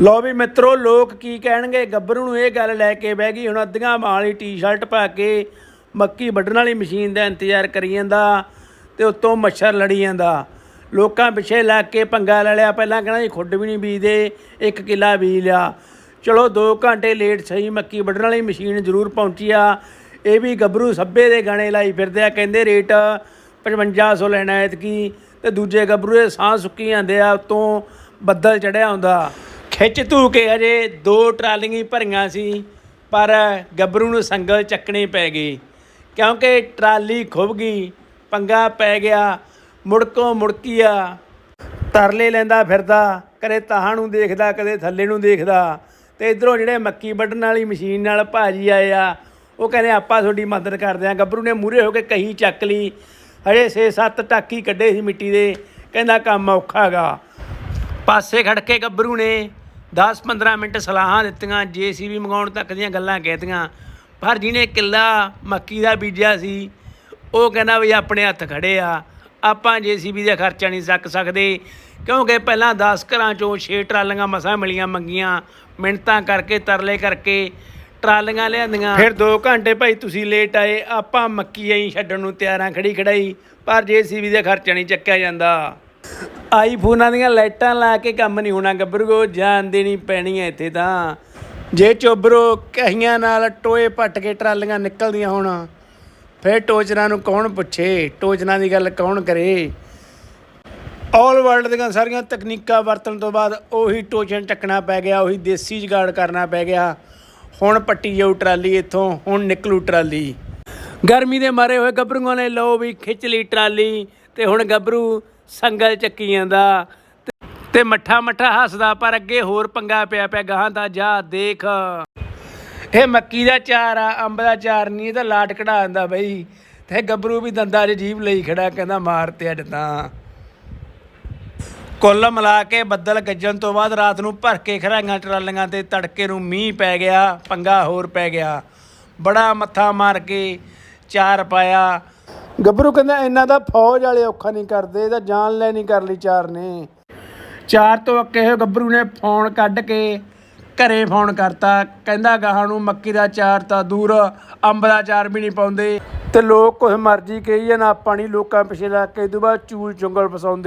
ਲੋ ਵੀ ਮਿੱਤਰੋ, ਲੋਕ ਕੀ ਕਹਿਣਗੇ? ਗੱਭਰੂ ਨੂੰ ਇਹ ਗੱਲ ਲੈ ਕੇ ਬਹਿ ਗਈ। ਹੁਣ ਅੱਧੀਆਂ ਮਾਂ ਵਾਲੀ ਟੀ-ਸ਼ਰਟ ਪਾ ਕੇ ਮੱਕੀ ਵੱਢਣ ਵਾਲੀ ਮਸ਼ੀਨ ਦਾ ਇੰਤਜ਼ਾਰ ਕਰੀ ਜਾਂਦਾ ਤੇ ਉੱਤੋਂ ਮੱਛਰ ਲੜੀ ਜਾਂਦਾ। ਲੋਕਾਂ ਪਿੱਛੇ ਲੱਗ ਕੇ ਪੰਗਾ ਲੈ ਲਿਆ। ਪਹਿਲਾਂ ਕਹਿੰਦਾ ਜੀ ਖੁੱਡ ਵੀ ਨਹੀਂ ਬੀਜਦੇ, ਇੱਕ ਕਿੱਲਾ ਬੀਜ ਲਿਆ। ਚਲੋ 2 ਘੰਟੇ ਲੇਟ ਸਹੀ ਮੱਕੀ ਵੱਢਣ ਵਾਲੀ ਮਸ਼ੀਨ ਜ਼ਰੂਰ ਪਹੁੰਚੀ ਆ। ਇਹ ਵੀ ਗੱਭਰੂ ਸੱਬੇ ਦੇ ਗਾਣੇ ਲਾਈ ਫਿਰਦੇ ਆ। ਕਹਿੰਦੇ ਰੇਟ 5500 ਲੈਣਾ ਐਤਕੀ ਤੇ ਦੂਜੇ ਗੱਭਰੂ ਦੇ ਸਾਹ ਸੁੱਕੀ ਜਾਂਦੇ ਆ, ਉਤੋਂ ਬੱਦਲ ਚੜਿਆ ਹੁੰਦਾ। ਖਿੱਚ ਧੂ ਕੇ ਹਜੇ ਦੋ ਟਰਾਲੀਆਂ ਭਰੀਆਂ ਸੀ, ਪਰ ਗੱਭਰੂ ਨੂੰ ਸੰਗਲ ਚੱਕਣੀ ਪੈ ਗਈ। ਕਿਉਂਕਿ ਟਰਾਲੀ ਖੁੱਭ ਗਈ, ਪੰਗਾ ਪੈ ਗਿਆ, ਮੁੜਕੋ ਮੁੜਕੀਆ ਤਰਲੇ ਲੈਂਦਾ ਫਿਰਦਾ, ਕਦੇ ਤਾਹਾਂ ਨੂੰ ਦੇਖਦਾ, ਕਦੇ ਥੱਲੇ ਨੂੰ ਦੇਖਦਾ। ਤੇ ਇਧਰੋਂ ਜਿਹੜੇ ਮੱਕੀ ਵੱਢਣ ਵਾਲੀ ਮਸ਼ੀਨ ਨਾਲ ਭਾਜੀ ਆਏ ਆ, ਉਹ ਕਹਿੰਦੇ, ਆਪਾਂ ਤੁਹਾਡੀ ਮਦਦ ਕਰਦੇ ਆ। ਗੱਭਰੂ ਨੇ ਮੂਰੇ ਹੋ ਕੇ ਕਹੀ ਚੱਕ ਲਈ। ਹਜੇ 6-7 ਟਾਕੀ ਕੱਢੇ ਸੀ ਮਿੱਟੀ ਦੇ, ਕਹਿੰਦਾ ਕੰਮ ਔਖਾ ਹੈਗਾ ਪਾਸੇ ਖੜ ਕੇ ਗੱਭਰੂ ਨੇ 10-15 ਮਿੰਟ ਸਲਾਹਾਂ ਦਿੱਤੀਆਂ, ਜੀਸੀਬੀ ਮੰਗਾਉਣ ਤੱਕ ਦੀਆਂ ਗੱਲਾਂ ਕਹਿਤੀਆਂ। ਪਰ ਜਿਹਨੇ ਕਿੱਲਾ ਮੱਕੀ ਦਾ ਬੀਜਿਆ ਸੀ, ਉਹ ਕਹਿੰਦਾ ਵੀ ਆਪਣੇ ਹੱਥ ਖੜੇ ਆ। ਆਪਾਂ ਜੀਸੀਬੀ ਦਾ ਖਰਚਾ ਨਹੀਂ ਚੱਕ ਸਕਦੇ, ਕਿਉਂਕਿ ਪਹਿਲਾਂ 10 ਘਰਾਂ ਚੋਂ 6 ਟਰਾਲੀਆਂ ਮਸਾਂ ਮਿਲੀਆਂ ਮੰਗੀਆਂ। ਮਿੰਟਾਂ ਕਰਕੇ, ਤਰਲੇ ਕਰਕੇ ਟਰਾਲੀਆਂ ਲਿਆਂਦੀਆਂ। ਫਿਰ 2 ਘੰਟੇ ਭਾਈ ਤੁਸੀਂ ਲੇਟ ਆਏ, ਆਪਾਂ ਮੱਕੀ ਐਂ ਛੱਡਣ ਨੂੰ ਤਿਆਰਾਂ ਖੜੀ ਖੜਾਈ, ਪਰ ਜੀਸੀਬੀ ਦਾ ਖਰਚਾ ਨਹੀਂ ਚੱਕਿਆ ਜਾਂਦਾ। ਆਈਫੋਨਾਂ ਦੀਆਂ ਲਾਈਟਾਂ ਲਾ ਕੇ ਕੰਮ ਨਹੀਂ ਹੋਣਾ ਗੱਭਰੂ ਜਾਨ ਦੇਣੀ ਪੈਣੀ ਹੈ ਇੱਥੇ ਤਾਂ। ਜੇ ਚੋਬਰੋ ਕਹੀਆਂ ਨਾਲ ਟੋਏ ਪੱਟ ਕੇ ਟਰਾਲੀਆਂ ਨਿਕਲਦੀਆਂ ਹੋਣ, ਫਿਰ ਟੋਚਰਾਂ ਨੂੰ ਕੌਣ ਪੁੱਛੇ? ਟੋਚਰਾਂ ਦੀ ਗੱਲ ਕੌਣ ਕਰੇ? ਆਲ ਵਰਲਡ ਦੀਆਂ ਸਾਰੀਆਂ ਤਕਨੀਕਾਂ ਵਰਤਣ ਤੋਂ ਬਾਅਦ ਉਹੀ ਟੋਚਨ ਚੱਕਣਾ ਪੈ ਗਿਆ, ਉਹੀ ਦੇਸੀ ਜੁਗਾੜ ਕਰਨਾ ਪੈ ਗਿਆ। ਹੁਣ ਪੱਟੀ ਜਾਊ ਟਰਾਲੀ ਇੱਥੋਂ, ਹੁਣ ਨਿਕਲੂ ਟਰਾਲੀ। ਗਰਮੀ ਦੇ ਮਾਰੇ ਹੋਏ ਗੱਭਰੂਆਂ ਨੇ ਲਓ ਵੀ ਖਿੱਚ ਲਈ ਟਰਾਲੀ, ਤੇ ਹੁਣ ਗੱਭਰੂ ਸੰਗਲ ਚੱਕੀ ਜਾਂਦਾ ਤੇ- ਮੱਠਾ ਮੱਠਾ ਹੱਸਦਾ, ਪਰ ਅੱਗੇ ਹੋਰ ਪੰਗਾ ਪਿਆ ਪਿਆ, ਗਾਹਾਂ ਦਾ ਜਾ ਦੇਖ। ਇਹ ਮੱਕੀ ਦਾ ਚਾਰ ਆ, ਅੰਬ ਦਾ ਚਾਰ ਨਹੀਂ ਇਹ ਤਾਂ ਲਾਟ ਕਢਾ ਦਿੰਦਾ ਬਈ। ਤੇ ਗੱਭਰੂ ਵੀ ਦੰਦਾਂ 'ਚ ਜੀਭ ਲਈ ਖੜਾ, ਕਹਿੰਦਾ ਮਾਰ ਤੇ ਅੱਜ ਤਾਂ। ਕੁੱਲ ਮਿਲਾ ਕੇ ਬੱਦਲ ਗੱਜਣ ਤੋਂ ਬਾਅਦ ਰਾਤ ਨੂੰ ਭਰ ਕੇ ਖਰਾਈਆਂ ਟਰਾਲੀਆਂ ਤੇ ਤੜਕੇ ਨੂੰ ਮੀਂਹ ਪੈ ਗਿਆ, ਪੰਗਾ ਹੋਰ ਪੈ ਗਿਆ। ਬੜਾ ਮੱਥਾ ਮਾਰ ਕੇ ਚਾਰ ਪਾਇਆ। ਗੱਭਰੂ ਕਹਿੰਦਾ ਇਹਨਾਂ ਦਾ ਫੌਜ ਵਾਲੇ ਔਖਾ ਨਹੀਂ ਕਰਦੇ ਇਹਦਾ ਜਾਨ ਲੈ ਨਹੀਂ ਕਰ ਲਈ ਚਾਰ ਨੇ। ਚਾਰ ਤੋਂ ਅੱਕੇ ਹੋਏ ਗੱਭਰੂ ਨੇ ਫੋਨ ਕੱਢ ਕੇ ਘਰੇ ਫੋਨ ਕਰਤਾ। ਕਹਿੰਦਾ ਗਾਹਾਂ ਨੂੰ ਮੱਕੀ ਦਾ ਚਾਰ ਤਾਂ ਦੂਰ ਅੰਬ ਦਾ ਚਾਰ ਵੀ ਨਹੀਂ ਪਾਉਂਦੇ। ਤੇ ਲੋਕ ਕੁਛ ਮਰਜ਼ੀ ਕਹੀ ਜਾਣ ਆਪਾਂ ਨਹੀਂ ਲੋਕਾਂ ਪਿੱਛੇ ਲੱਗ ਕੇ ਇਹ ਤੋਂ ਬਾਅਦ ਚੂਲ ਚੁੰਗਲ ਫਸਾਉਂਦੇ।